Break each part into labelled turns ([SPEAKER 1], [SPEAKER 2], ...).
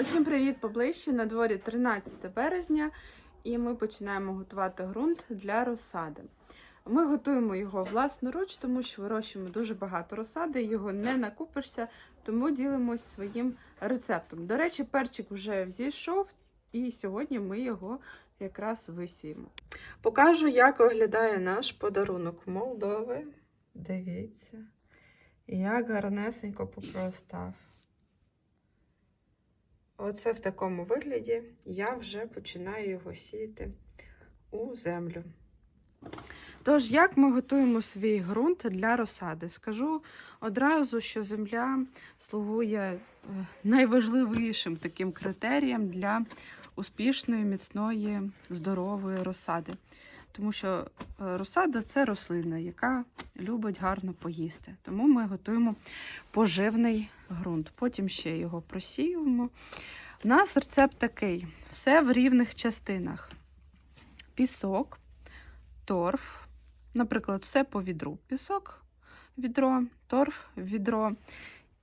[SPEAKER 1] Усім привіт поближче. На дворі 13 березня, і ми починаємо готувати ґрунт для розсади. Ми готуємо його власноруч, тому що вирощуємо дуже багато розсади, його не накупишся, тому ділимось своїм рецептом. До речі, перчик вже взійшов, і сьогодні ми його якраз висіємо. Покажу, як виглядає наш подарунок Молдови. Дивіться, як гарнесенько попростав. Оце в такому вигляді я вже починаю його сіяти у землю. Тож, як ми готуємо свій ґрунт для розсади? Скажу одразу, що земля слугує е, найважливішим таким критерієм для успішної, міцної, здорової розсади. Тому що е, розсада це рослина, яка любить гарно поїсти. Тому ми готуємо поживний ґрунт. Потім ще його просіюємо. У нас рецепт такий: все в рівних частинах: пісок, торф, наприклад, все по відру. Пісок, відро, торф, відро,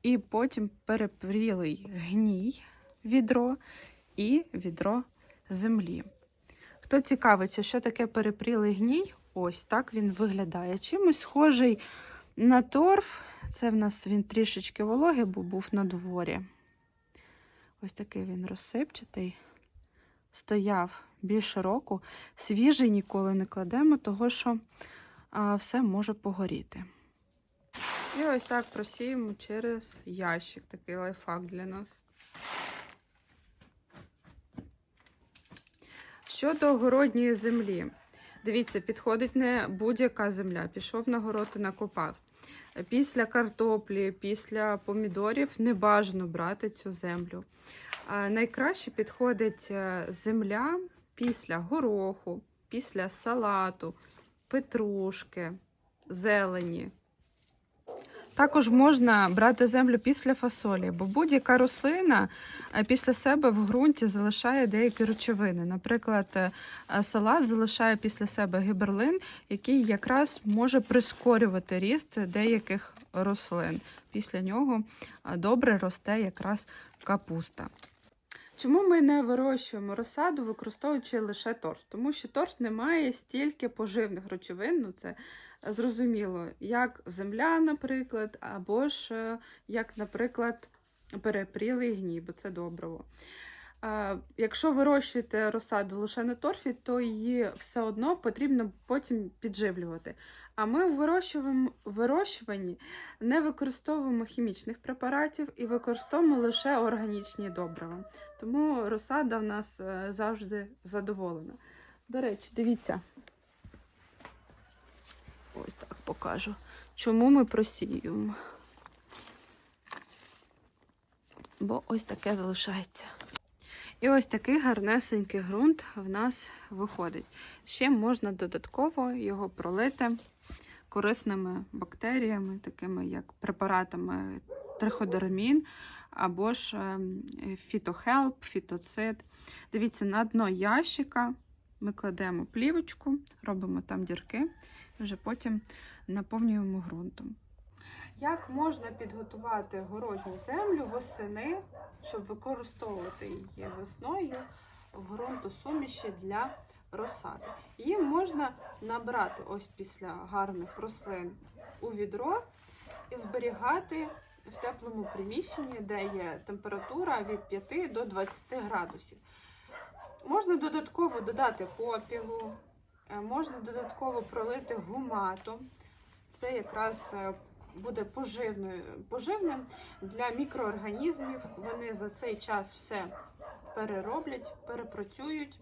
[SPEAKER 1] і потім перепрілий гній відро і відро землі. Хто цікавиться, що таке перепрілий гній, ось так він виглядає. Чимось схожий на торф. Це в нас він трішечки вологий, бо був на дворі. Ось такий він розсипчатий. Стояв більше року. Свіжий ніколи не кладемо, того що а, все може погоріти. І ось так просіємо через ящик. Такий лайфхак для нас. Щодо городньої землі. Дивіться, підходить не будь-яка земля. Пішов на город і накопав. Після картоплі, після помідорів не бажано брати цю землю. Найкраще підходить е, земля після гороху, після салату, петрушки, зелені. Також можна брати землю після фасолі, бо будь-яка рослина е, після себе в ґрунті залишає деякі речовини. Наприклад, е, салат залишає після себе гіберлин, який якраз може прискорювати ріст деяких рослин. Після нього е, добре росте якраз капуста. Чому ми не вирощуємо розсаду, використовуючи лише торф? Тому що торф не має стільки поживних речовин, ну це зрозуміло, як земля, наприклад, або ж е, як, наприклад, перепрілий гній, бо це добриво. Якщо вирощуєте розсаду лише на торфі, то її все одно потрібно потім підживлювати. А ми в вирощуванні, не використовуємо хімічних препаратів і використовуємо лише органічні добрива. Тому розсада в нас е, завжди задоволена. До речі, дивіться. Ось так покажу. Чому ми просіюємо? Бо ось таке залишається. І ось такий гарнесенький ґрунт в нас виходить. Ще можна додатково його пролити корисними бактеріями, такими як препаратами триходерамін або ж ем, фітохелп, фітоцид. Дивіться, на дно ящика ми кладемо плівочку, робимо там дірки, і вже потім наповнюємо ґрунтом. Як можна підготувати городню землю восени, щоб використовувати її весною в ґрунтосуміші для розсади? Її можна набрати ось після гарних рослин у відро і зберігати в теплому приміщенні, де є температура від 5 до 20 градусів. Можна додатково додати попілу, е, можна додатково пролити гуматом. Це якраз е, буде поживним для мікроорганізмів. Вони за цей час все перероблять, перепрацюють.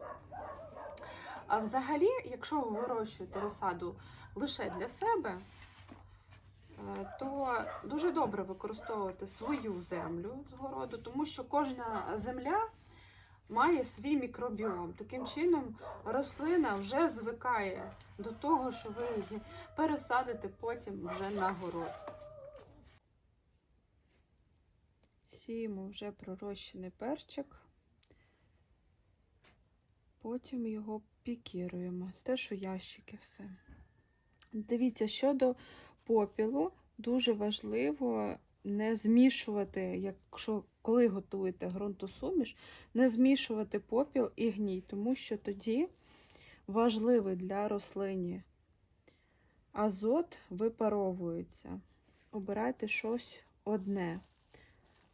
[SPEAKER 1] А взагалі, якщо ви вирощуєте розсаду лише для себе, е, то дуже добре використовувати свою землю з городу, тому що кожна земля має свій мікробіом. Таким чином, рослина вже звикає до того, що ви її пересадите потім вже на город. Сіємо вже пророщений перчик, потім його пікіруємо. Теж у ящики все. Дивіться, щодо попілу, дуже важливо не змішувати, якщо коли готуєте ґрунтосуміш, не змішувати попіл і гній, тому що тоді важливий для рослині азот випаровується. Обирайте щось одне.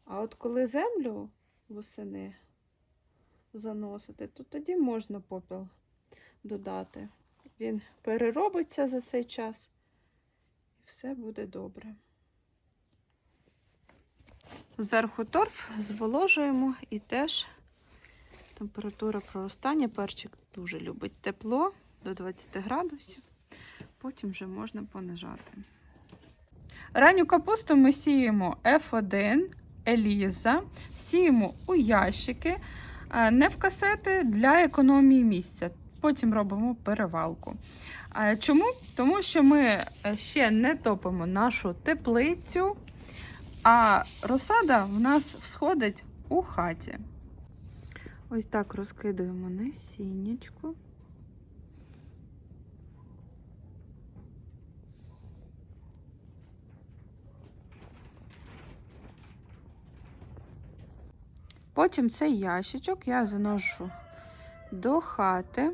[SPEAKER 1] А от коли землю восени заносити, то тоді можна попіл додати. Він переробиться за цей час і все буде добре. Зверху торф зволожуємо і теж температура проростання. Перчик дуже любить тепло до 20 градусів. Потім вже можна понижати. Ранню капусту ми сіємо F1, Еліза, сіємо у ящики, не в касети для економії місця. Потім робимо перевалку. Чому? Тому що ми е, ще не топимо нашу теплицю, а розсада в нас всходить у хаті. Ось так розкидуємо насіннячку. Потім цей ящичок я заношу до хати,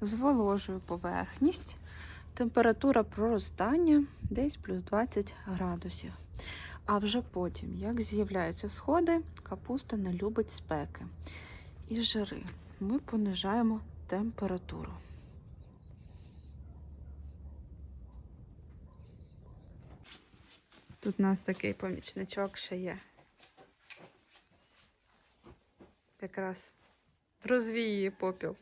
[SPEAKER 1] зволожую поверхність. Температура проростання десь плюс 20 градусів. А вже потім, як з'являються сходи, капуста не любить спеки і жари. Ми понижаємо температуру. Тут у нас такий помічничок ще є. Якраз розвіє попіл.